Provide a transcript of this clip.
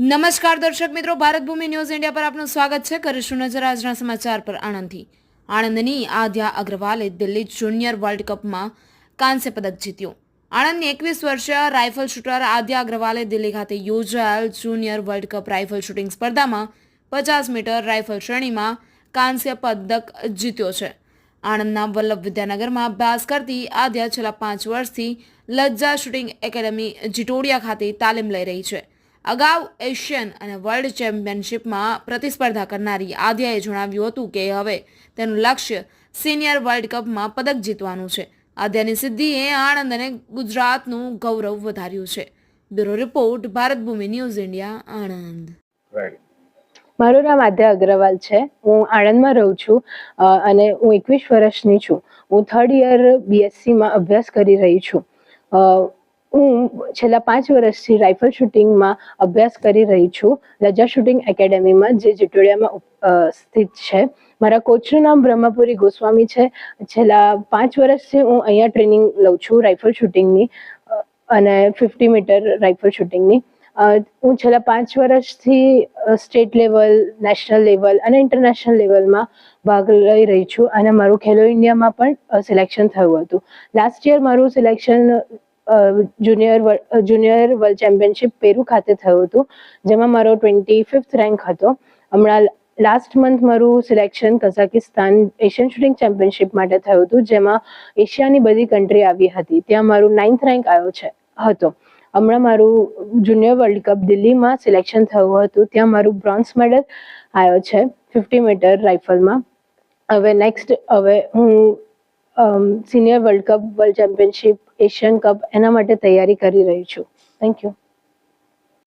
નમસ્કાર દર્શક મિત્રો, ભારત ભૂમિ ન્યૂઝ ઇન્ડિયા પર આપનું સ્વાગત છે. કરીશું નજર આજના સમાચાર પર આણંદથી. આણંદની આદ્યા અગ્રવાલે દિલ્હી જુનિયર વર્લ્ડ કપમાં કાંસ્ય પદક જીત્યો. આણંદની એકવીસ વર્ષીય રાઇફલ શૂટર આદ્યા અગ્રવાલે દિલ્હી ખાતે યોજાયેલ junior world cup rifle shooting સ્પર્ધામાં પચાસ મીટર રાઇફલ શ્રેણીમાં કાંસ્ય પદક જીત્યો છે. આણંદના વલ્લભ વિદ્યાનગરમાં અભ્યાસ કરતી આદ્યા છેલ્લા પાંચ વર્ષથી લજ્જા શૂટિંગ એકેડમી જીટોડિયા ખાતે તાલીમ લઈ રહી છે. અગાઉ એશિયન અને વર્લ્ડ ચેમ્પિયનશિપમાં પ્રતિસ્પર્ધા કરનારી આદ્યાએ જણાવ્યું હતું કે હવે તેનું લક્ષ્ય સિનિયર વર્લ્ડ કપમાં પદક જીતવાનું છે. આદ્યાની સિદ્ધિએ આણંદ અને ગુજરાતનું ગૌરવ વધાર્યું છે. Bureau report Bharat Bhoomi news India Anand. મારું નામ આદ્યા અગ્રવાલ છે. હું આણંદમાં રહું છું અને હું એકવીસ વર્ષની છું. હું થર્ડ યર બીએસસીમાં અભ્યાસ કરી રહી છું. હું છેલ્લા પાંચ વર્ષથી રાઇફલ શૂટિંગમાં અભ્યાસ કરી રહી છું. લજા શૂટિંગ એકેડેમીમાં જે જીટોડિયામાં સ્થિત છે. મારા કોચનું નામ બ્રહ્મપુરી ગોસ્વામી છે. છેલ્લા પાંચ વર્ષથી હું અહીંયા ટ્રેનિંગ લઉં છું રાઇફલ શૂટિંગની અને ફિફ્ટી મીટર રાઇફલ શૂટિંગની. હું છેલ્લા પાંચ વર્ષથી સ્ટેટ લેવલ નેશનલ લેવલ અને ઇન્ટરનેશનલ લેવલમાં ભાગ લઈ રહી છું. અને મારું ખેલો ઇન્ડિયામાં પણ સિલેક્શન થયું હતું. લાસ્ટ યર મારું selection junior junior world championship Peru ખાતે થયું હતું, જેમાં મારો ટ્વેન્ટી ફિફ્થ રેન્ક હતો. હમણાં લાસ્ટ મંથ મારું selection Kazakhstan Asian shooting championship માટે થયું હતું, જેમાં એશિયાની બધી કન્ટ્રી આવી હતી. ત્યાં મારું નાઇન્થ રેન્ક આવ્યો છે, હતો. હમણાં મારું જુનિયર વર્લ્ડ કપ દિલ્હીમાં સિલેક્શન થયું હતું, ત્યાં મારું બ્રોન્ઝ મેડલ આવ્યો છે ફિફ્ટી મીટર રાઇફલમાં હવે નેક્સ્ટ હવે હું senior world cup world championship Asian cup એના માટે તૈયારી કરી રહી છું. Thank you